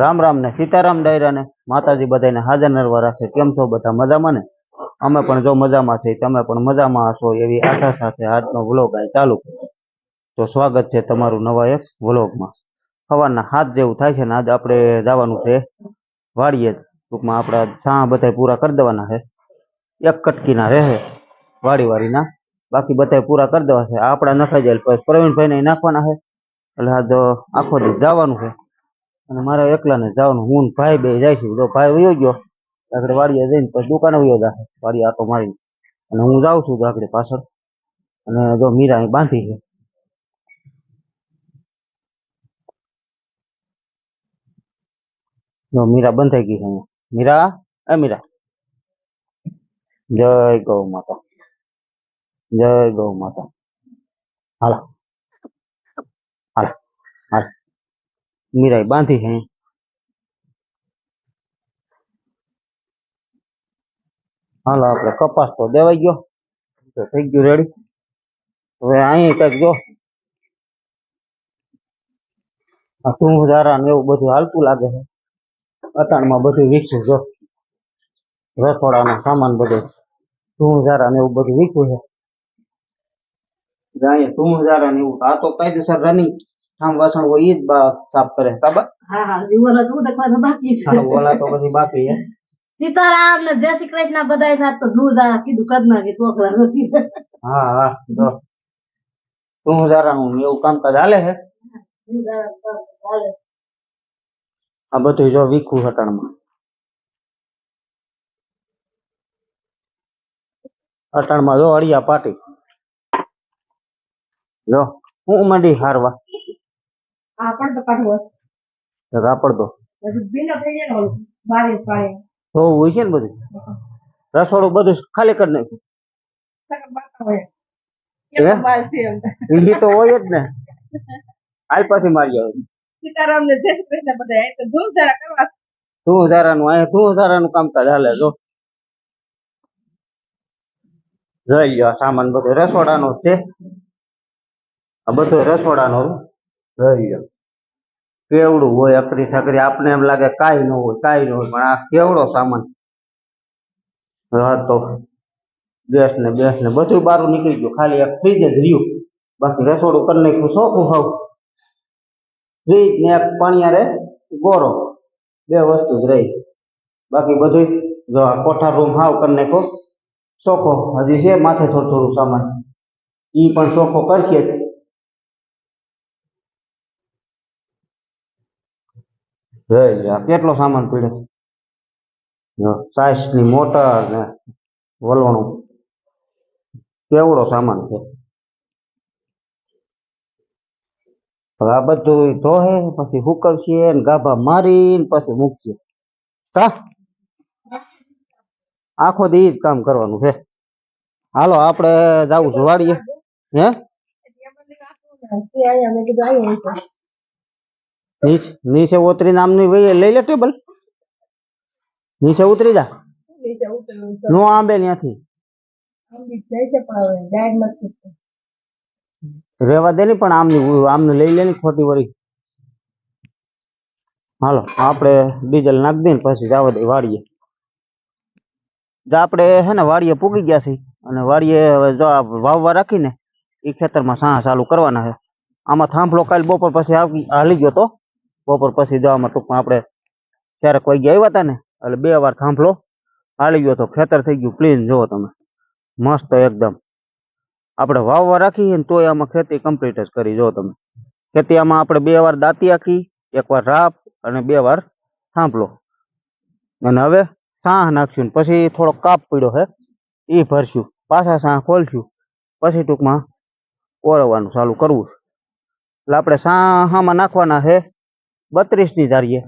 રામ રામ ને સીતારામ ડાયરા ને માતાજી બધાને હાજર નરવા રાખે. કેમ છો બધા મજામાં ને? અમે પણ જો મજામાં છે તમે પણ મજામાં હશો એવી આશા સાથે આજનો વ્લોગ આ ચાલુ. તો સ્વાગત છે તમારું નવા એક વ્લોગમાં. સવારના હાથ જેવું થાય છે ને આજે આપણે જવાનું છે વાડીએ ટૂંકમાં આપણા છા બધા પૂરા કરી દેવાના છે. એક કટકીના રહે વાડી વાડીના. બાકી બધા પૂરા કરી દેવા છે. આપણા નખાઈ જાય પ્રવીણભાઈને નાખવાના છે. એટલે આજ આખો દિવસ જવાનું છે. અને મારે એકલાને જવાનું. હું ભાઈ બે જાય તો ભાઈ વયો ગયો. આગળ વાડીએ જઈને પછી દુકાને વયો જાય વાડી આટો મારીને. અને હું જાઉં છું આગળ પાછળ. અને જો મીરા અહીં બાંધી છે. જો મીરા બંધ થઈ ગઈ છે મીરા? એ મીરા. જય ગૌ માતા. જય ગૌ માતા. હાલો હાલો મીરાઈ બાંધી છે અહીં. હાલો આપણે કપાસ તો દેવાઈ ગયો તો થઈ ગયું રેડી હવે અહીં કંઈક જો આ તું જારા ને એવું બધું હાલતું લાગે છે। અટાણમાં બધું વીખ્યું જો। રસોડાનો સામાન બધો। તું જારા ને એવું બધું વીખ્યું છે। જાય તું જારા ને એવું આ તો કાયદેસર રનિંગ ઠામ વાસણ હોય ઈ જ બા સાફ કરે. કાબા હા હા. જીવન બાકી છે. હા, ઓલા તો પછી બાકી હે સીતારામ ને જય શ્રી કૃષ્ણ બધાય સાથ તો દૂધ આ કીધું કદ નાખી છોકરા નથી. હા હા. જો. તું જરા હું એવું કામકાજ હાલે છે આ. બધું જો વીખું હટાણમાં. અટાણમાં જો અળિયા પાટી. જો હું મંડી હારવા. આ પણ તો કાઢવો રાપડ તો ભીનો થઈ જાય ને ઓલું બારે તો હોય છે ને બધું? રસોડું બધું ખાલી કરી નાખ્યું. તો હોય જ ને. હાલ પાછી મારી આવે સીતારામ ને જય શ્રી બધા તો ધૂમ કરવા. અહીંયા કામકાજ હાલે જો. જોઈ લ્યો સામાન બધો. રસોડાનો જ છે. આ બધું રસોડાનો. જોઈ લ્યો. કેવડું હોય અકરી ઠકરી? આપને એમ લાગે કાંઈ ન હોય, કાંઈ ન હોય, પણ આ કેવડો સામાન? હતો ગેસ ને બેસ ને બધું બારું નીકળી ગયું. ખાલી એક ફ્રીજ જ રહ્યું. બાકી રસોડું કરી નાખ્યું, સોખું હોવ. ફ્રીજ ને એક પાણીયારે ગોરો. બે વસ્તુ જ રહી. બાકી બધું જો આ કોઠા રૂમ હાવ કરી નાખો ચોખ્ખો હજી છે માથે થોડું થોડું સામાન. એ પણ ચોખ્ખો કરશે જ. જોઈ લે, આ કેટલો સામાન પીડ્યો જો સાઈસની મોટર ને વલવણું કેવડો સામાન છે? આ બધું ધોહે પછી હુકવશે ને ગાભા મારીને પછી મૂકશે. કા? આખો દી જ કામ કરવાનું છે. હાલો આપણે જાવું છું વાડીએ. હે અહીંયા મેં કીધું અહીંયા છે નીચે નીચે ઉતરી નામની ભાઈ લઈ લે ટેબલ નીચે ઉતરી જા. નો આંબે ત્યાંથી છે રેવા દે ને પણ આમની આમને લઈ લે ને ખોટી વળી. હાલો આપણે ડીઝલ નાખી દઈએ પછી જવા દઈએ વાડીએ આપણે હે ને વાડીએ પૂગી ગયા છીએ અને વાડીએ હવે જો વાવવા રાખીને એ ખેતરમાં સાહ ચાલુ કરવાના છે. આમાં થાંભલો કાલ બપોર પછી આવી હાલી ગયો તો. બપોર પછી જવામાં ટૂંકમાં આપણે ક્યારેક કોઈ ગયા આવ્યા હતા ને, એટલે બે વાર થાંભલો હાલી ગયો તો ખેતર થઈ ગયું. ક્લીન જુઓ તમે. મસ્ત એકદમ. આપણે વાવવા રાખીએ ને તોય આમાં ખેતી કમ્પ્લીટ જ કરી. જો તમે. ખેતી આમાં આપણે બે વાર દાંતી આખી, એક વાર રાપ અને બે વાર થાંભલો. અને હવે સાહ નાખશું ને પછી થોડો કાપ પડ્યો છે એ ભરશું. પાછા સાહ ખોલશું. પછી ટૂંકમાં ઓરવવાનું ચાલુ કરવું. એટલે આપણે સાહામાં નાખવાના છે બત્રીસની ધારીએ.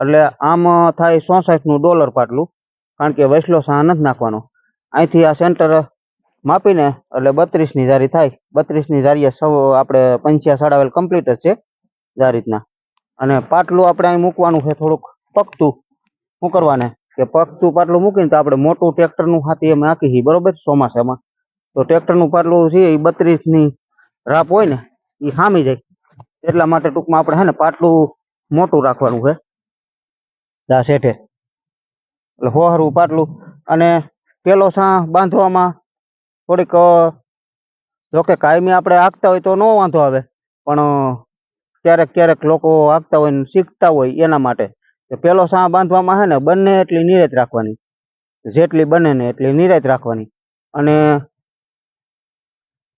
એટલે આમ થાય ચોસઠનું ડોલર પાટલું. કારણ કે વૈસલો સાહ નથી નાખવાનો. અહીંથી આ સેન્ટર માપીને, એટલે બત્રીસની જારી થાય. બત્રીસની જારીએ સૌ, આપણે પંચ્યા સાડાવેલ કમ્પ્લીટ જ છે, આ રીતના. અને પાટલું આપણે અહીં મૂકવાનું છે થોડુંક પગતું. શું કરવાને? કે પગતું પાટલું મૂકીને તો આપણે મોટું ટ્રેક્ટરનું હાથી એમ નાખી છીએ બરોબર? ચોમાસામાં. તો ટ્રેક્ટરનું પાટલું છે, એ બત્રીસની રાપ હોય ને એ સામી જાય. એટલા માટે ટૂંકમાં આપણે છે ને, પાટલું મોટું રાખવાનું છે. જા શેઠે. એટલે હોહરવું પાટલું. અને પેલો સા બાંધવામાં થોડીક જોકે કાયમી આપણે આગતા હોય તો ન વાંધો આવે, પણ ક્યારેક ક્યારેક લોકો આગતા હોય ને શીખતા હોય એના માટે. પેલો સા બાંધવામાં છે ને, બંને એટલી નિરેત રાખવાની. જેટલી બને ને એટલી નિરેત રાખવાની. અને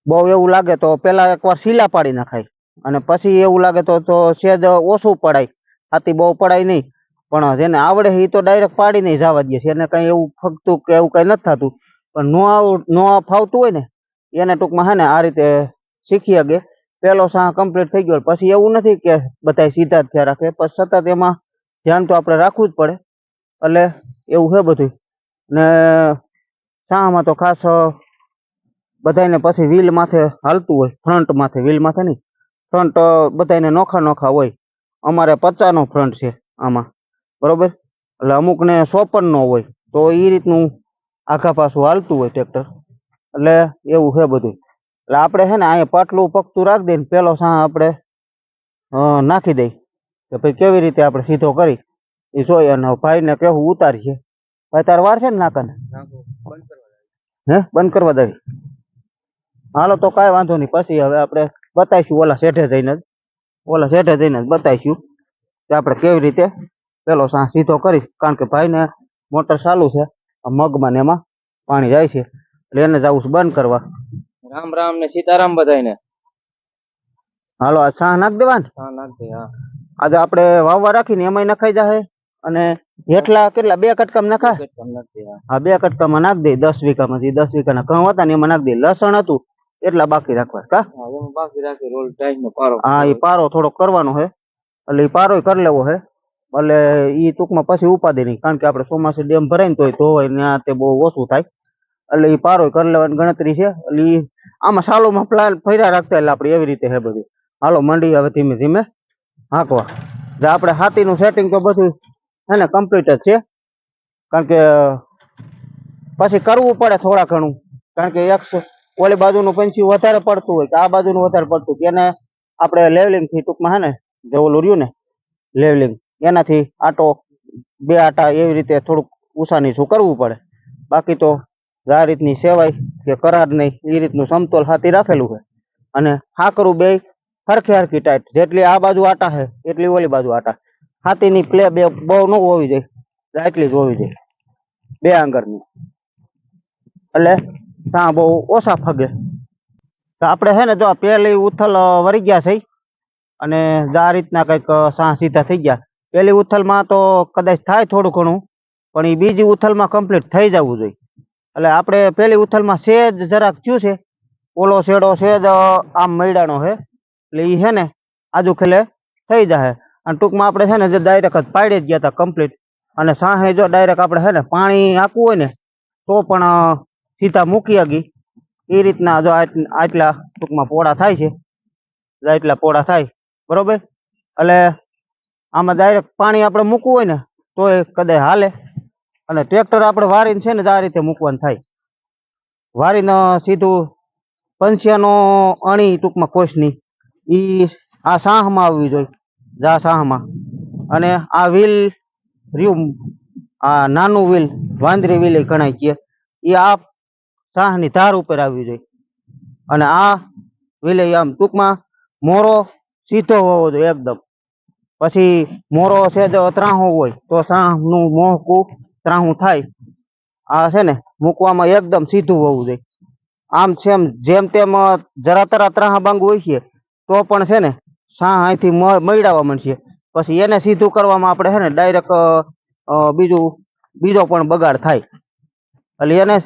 બહુ એવું લાગે તો પેલા એકવાર શીલા પાડી નખાય. અને પછી એવું લાગે તો તો સેજ ઓછું પડાય. હાથી બહુ પડાય નહીં. પણ જેને આવડે એ તો ડાયરેક્ટ પાડી નહીં જવા દે છે. એને કંઈ એવું ફગતું કે એવું કંઈ નથી થતું. પણ નો આવ નો ફાવતું હોય ને, એને ટૂંકમાં હે ને આ રીતે શીખી શકે. પેલો સાહ કમ્પ્લીટ થઈ ગયો. પછી એવું નથી કે બધા સીધા જ થયા રાખે. પણ સતત એમાં ધ્યાન તો આપણે રાખવું જ પડે. એટલે એવું છે બધું ને શામાં તો ખાસ બધાને પછી વ્હીલ માથે હાલતું હોય. ફ્રન્ટ માથે, વ્હીલ માથે નહીં. ફ્રન્ટ બધાયને નોખા નોખા હોય. અમારે પચાસનો ફ્રન્ટ છે આમાં. બરોબર? એટલે અમુકને ચોપનનો હોય. તો એ રીતનું આખા પાછું હાલતું હોય ટ્રેક્ટર. એટલે એવું છે બધું. એટલે આપણે છે ને અહીંયા પાટલું પગતું રાખી દઈએ પેલો સાહ આપણે નાખી દઈ. કે ભાઈ કેવી રીતે આપણે સીધો કરી? એ જોઈએ અને ભાઈને કેવું ઉતારીએ. ભાઈ, તાર વાર છે ને નાકાને? હે? બંધ કરવા દઈ હાલો તો કાંઈ વાંધો નહીં. પછી હવે આપણે બતાવીશું ઓલા શેઠે જઈને જ. ઓલા શેઠે જઈને જ બતાવીશું કે આપણે કેવી રીતે પેલો સાહ સીધો કરીશ. કારણ કે ભાઈને મોટર ચાલુ છે. આ મગમાં ને એમાં પાણી જાય છે. એટલે એને જવું છે બંધ કરવા. રામ રામ ને સીતારામ બધાને હાલો આ સાહ નાખ દેવા ને હા નાખ દે હા. આજે આપણે વાવવા રાખીને એમાંય નખાઈ જાય અને હેઠલા કેટલા બે કટકામાં નખાય? હા. બે કટકામાં નાખ દે દસ વીઘામાંથી દસ વીઘાના ઘઉં હતા ને એમાં નાખ દે. લસણ હતું. એટલા બાકી રાખવા કા? હા, એમાં બાકી રાખી રોલ ટાઈમ નો પારો. હા એ પારો થોડો કરવાનો છે. એટલે એ પારો કરી લેવો છે. એટલે એ ટૂંકમાં પછી ઉપાધિ નહીં કારણ કે આપણે ચોમાસે ડેમ ભરાય ને તોય ધોવાય ત્યાં તે બહુ ઓછું થાય. એટલે એ પારો કરી લેવાની ગણતરી છે. એટલે આમાં સાલોમાં પ્લાન ફર્યા રાખતા એટલે આપણે એવી રીતે છે બધું. હાલો મંડી હવે ધીમે ધીમે હાંકવા. જે આપણે હાથીનું સેટિંગ તો બધું હે ને કમ્પ્લીટ જ છે. કારણ કે પછી કરવું પડે થોડા ઘણું. કારણ કે એક સ- ઓલી બાજુનું પંછી વધારે પડતું હોય કે આ બાજુનું વધારે પડતું એને આપણે લેવલિંગથી ટૂંકમાં હે ને, જે ઓલું રહ્યું ને, લેવલિંગ, એનાથી આટો, બે આટા એવી રીતે થોડુંક ઊંચા શું કરવું પડે. બાકી તો આ રીતની સેવાય કે કરાર નહીં એ રીતનું સમતોલ હાથી રાખેલું છે. અને હાકરું બે હરખી હરખી ટાઈટ, જેટલી આ બાજુ આટા છે, એટલી ઓલી બાજુ આટા. હાથીની પ્લે બે બહુ ન હોવી જોઈએ, એટલી જ હોવી જોઈએ, બે આંગળની. એટલે ત્યાં બહુ ઓછા ફગે. તો આપણે છે ને જો પેલી ઉથલ વરી ગયા છે અને આ રીતના કંઈક સા સીધા થઈ ગયા. પહેલી ઉથલમાં તો કદાચ થાય થોડું ઘણું, પણ એ બીજી ઉથલમાં કમ્પ્લીટ થઈ જવું જોઈએ. એટલે આપણે પહેલી ઉથલમાં સેજ જરાક થયું છે. ઓલો શેડો સેજ આમ મૈડાનો છે એટલે એ છે ને આજુ ખેલે થઈ જાય અને ટૂંકમાં આપણે છે ને જે ડાયરેક્ટ જ પાડી જ ગયા હતા કમ્પ્લીટ અને સાહે જો ડાયરેક્ટ આપણે છે ને પાણી આપવું હોય ને, તો પણ સીધા મૂકી હગી. એ રીતના જો આટ- આટલા ટૂંકમાં પોળા થાય છે. આટલા પોળા થાય, બરોબર? એટલે આમાં ડાયરેક્ટ પાણી આપણે મૂકવું હોય ને તો એ કદાચ હાલે. અને ટ્રેક્ટર આપણે વારીને છે ને આ રીતે મૂકવાનું થાય. વારીને સીધું પંછીયાનો અણી ટૂંકમાં કોશની એ આ સાહમાં આવવી જોઈએ, જા સાહમાં. અને આ વ્હીલ રહ્યું, આ નાનું વ્હીલ, વાંદરી વ્હીલ ગણાય છે. એ આ સાહની ધાર ઉપર આવવી જોઈએ અને આ વિલય આમ ટૂંકમાં મોરો સીધો હોવો જોઈએ એકદમ. પછી મોરો છે જો ત્રાહો હોય, તો સાહનું મોહકું ત્રાહું થાય. આ છે ને, મૂકવામાં એકદમ સીધું હોવું જોઈએ. આમ છેમ, જેમ તેમ જરા તરા ત્રાહા બાંગુ હોય તો પણ છે ને, સાહ અહીંથી મ- મયડાવા માંડશે. પછી એને સીધું કરવામાં આપણે છે ને ડાયરેક્ટ બીજું, બીજો પણ બગાડ થાય. એટલે એને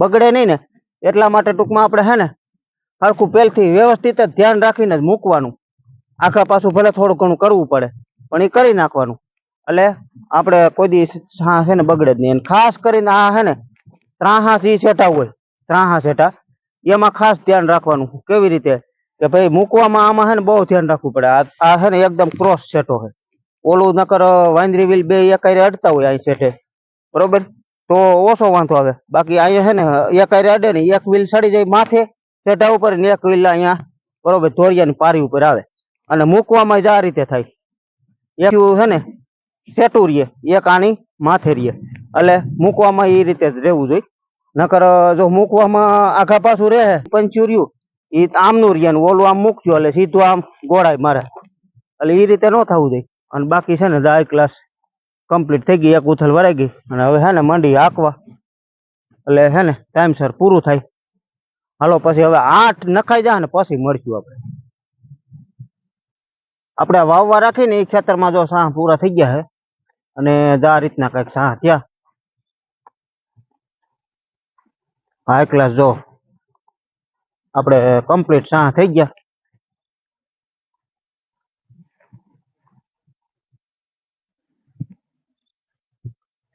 બગડે નહીં ને, એટલા માટે ટૂંકમાં આપણે છે ને સરખું પહેલથી વ્યવસ્થિત જ ધ્યાન રાખીને જ મૂકવાનું. આખા પાછું ભલે થોડું ઘણું કરવું પડે, પણ એ કરી નાખવાનું. એટલે આપણે કોઈ દી હા છે ને બગડે જ નહીં. અને ખાસ કરીને આ છે ને ત્રાહા સી સેટા હોય, ત્રાહા સેટા, એમાં ખાસ ધ્યાન રાખવાનું. કેવી રીતે? કે ભાઈ મૂકવામાં આમાં હે ને બહુ ધ્યાન રાખવું પડે. આ છે ને એકદમ ક્રોસ સેટો છે ઓલું નકર વાંદરી વ્હીલ બે એકારે અડતા હોય અહીં સેટે બરોબર? તો ઓછો વાંધો આવે. બાકી અહીંયા છે ને, એક અડે ને, એક વ્હીલ સડી જાય માથે ચઢા ઉપર ને એક વ્હીલ અહીંયા, બરોબર, ધોરિયાની પારી ઉપર આવે. અને મૂકવામાં જ આ રીતે થાય. એક છે ને, સેટું રહીએ એક આની માથે રહીએ એટલે મૂકવામાં એ રીતે જ રહેવું જોઈએ. નકર, જો મૂકવામાં આઘા પાછું રહે પંચુર્યું એ આમનું રહીએ ને ઓલું આમ મૂકજો, એટલે સીધું આમ ગોળાય મારે. એટલે એ રીતે ન થવું જોઈએ. અને બાકી છે ને દાય ક્લાસ કમ્પ્લીટ થઈ ગઈ, એક ઉથલ વરાઈ ગઈ. અને હવે હે ને મંડી હાંકવા. એટલે હે ને ટાઈમસર પૂરું થાય. હાલો, પછી હવે આઠ નખાઈ જાય ને પછી મળશું આપણે. આપણે વાવવા રાખીને એ ખેતરમાં જો સાહ પૂરા થઈ ગયા છે અને જો આ રીતના કંઈક સાહ થયા. હાઈ ક્લાસ જો. આપણે કમ્પ્લીટ સાહ થઈ ગયા.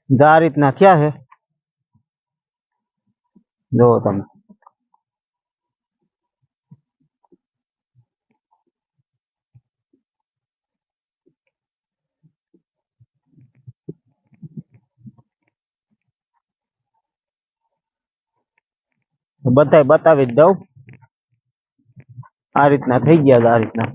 જો આ રીતના થયા છે જો તમે બધાય બતાવી જ દઉં આ રીતના થઈ ગયા છે આ રીતના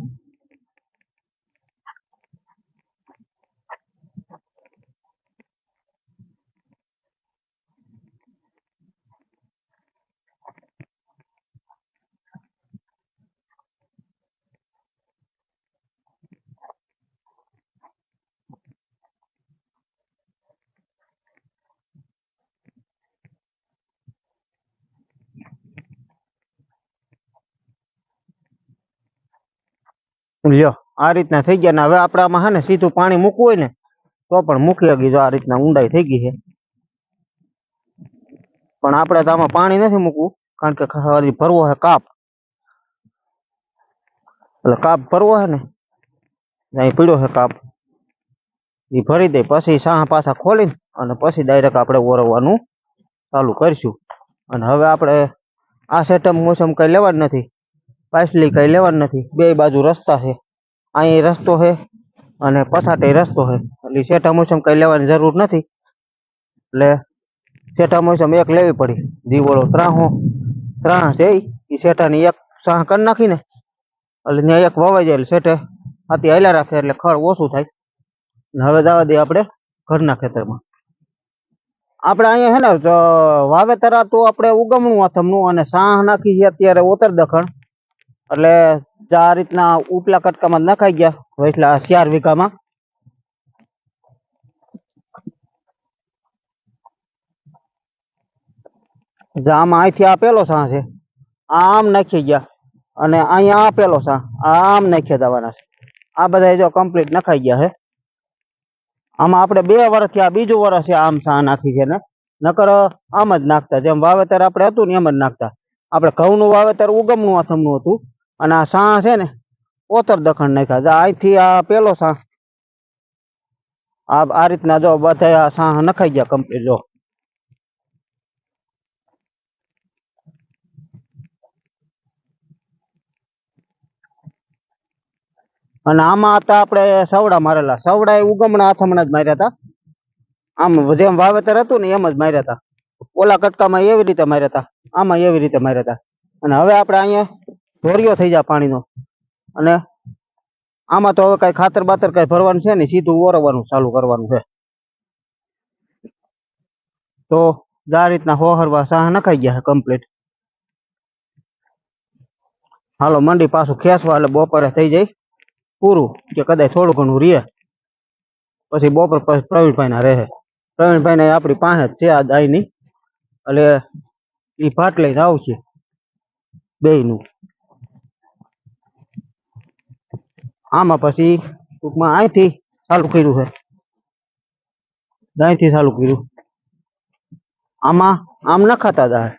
લ્યો, આ રીતના થઈ ગયા ને હવે આપણે આમાં હે ને સીધું પાણી મૂકવું હોય ને, તો પણ મૂકી હકી જો આ રીતના ઊંડાઈ થઈ ગઈ છે. પણ આપણે તો આમાં પાણી નથી મૂકવું, કારણ કે ખાલી ભરવો છે કાપ. એટલે કાપ ભરવો છે ને, અહીં પીળો છે કાપ. એ ભરી દે, પછી સાહ પાછા ખોલી અને પછી ડાયરેક્ટ આપણે ઓરવવાનું ચાલુ કરીશું. અને હવે આપણે આ સેટમ મોસમ કઈ જ નથી. પાછલી કઈ લેવાનું નથી. બે બાજુ રસ્તા છે. અહીં રસ્તો છે અને પછાટે રસ્તો છે. એટલે સેટા મોસમ કઈ લેવાની જરૂર નથી. એટલે સેટા મોસમ એક લેવી પડી. દીવોળો ત્રાહો. ત્રાહ છે એ સેટાની એક સાહ કરી નાખીને એટલે ત્યાં એક વવાઈ જાય એટલે સેટે હાથી હાલ્યા રાખે એટલે ખળ ઓછું થાય. ને હવે જવા દઈએ આપણે ઘરના ખેતરમાં. આપણે અહીંયા હે ને, વાવેતર તો આપણે ઉગમણું આથમનું અને સાહ નાખી છે અત્યારે ઓતર દખણ. એટલે આ રીતના ઉપલા કટકામાં નખાઈ ગયા એટલા ચાર વીઘામાં. આમાં અહીંથી આ પેલો સાહ છે આમ નાખી ગયા અને અહીંયા આ પેલો સાહ આમ નાખી દેવાના છે. આ બધા જો કમ્પ્લીટ નખાઈ ગયા છે આમાં આપણે બે વર્ષથી આ બીજું વર્ષ છે આમ સા નાખી છે ને. નકર આમ જ નાખતા, જેમ વાવેતર આપણે હતું ને એમ જ નાખતા. આપણે ઘઉંનું વાવેતર ઉગમનું આથમનું હતું. અને આ સાહ છે ને, ઓતર દખણ નાખ્યા અહીંથી આ પેલો સાહ આ આ રીતના જો બધા આ સાહ નખાઈ ગયા કમ્પ્લીટ જો. અને આમાં હતા આપણે સવડા મારેલા. સવડા એ ઉગમણા આથમણા જ માર્યા હતા. આમ જેમ વાવેતર હતું ને એમ જ માર્યા હતા. ઓલા કટકામાં એવી રીતે માર્યા હતા. આમાં એવી રીતે માર્યા હતા. અને હવે આપણે અહીંયા ધોરિયો થઈ જાય પાણીનો. અને આમાં તો હવે કઈ ખાતર બાતર કઈ ભરવાનું છે ને સીધું ઓરવાનું ચાલુ કરવાનું છે. તો આ રીતના હોહરવા સાહ નખાઈ ગયા છે કમ્પ્લીટ હાલો, મંડી પાછું ખેંચવા, એટલે બપોરે થઈ જાય. પૂરું, કે કદાચ થોડું ઘણું રહે. પછી બપોર પછી પ્રવીણભાઈ ના રહે. પ્રવીણભાઈ ને આપણી પાસે જ છે આ દાયની એટલે એ ભાટ લઈને આવશે. બે નું આમાં પછી ટૂંકમાં અહીંથી ચાલુ કર્યું છે. અહીંથી ચાલુ કર્યું. આમાં આમ નખાતા હતા.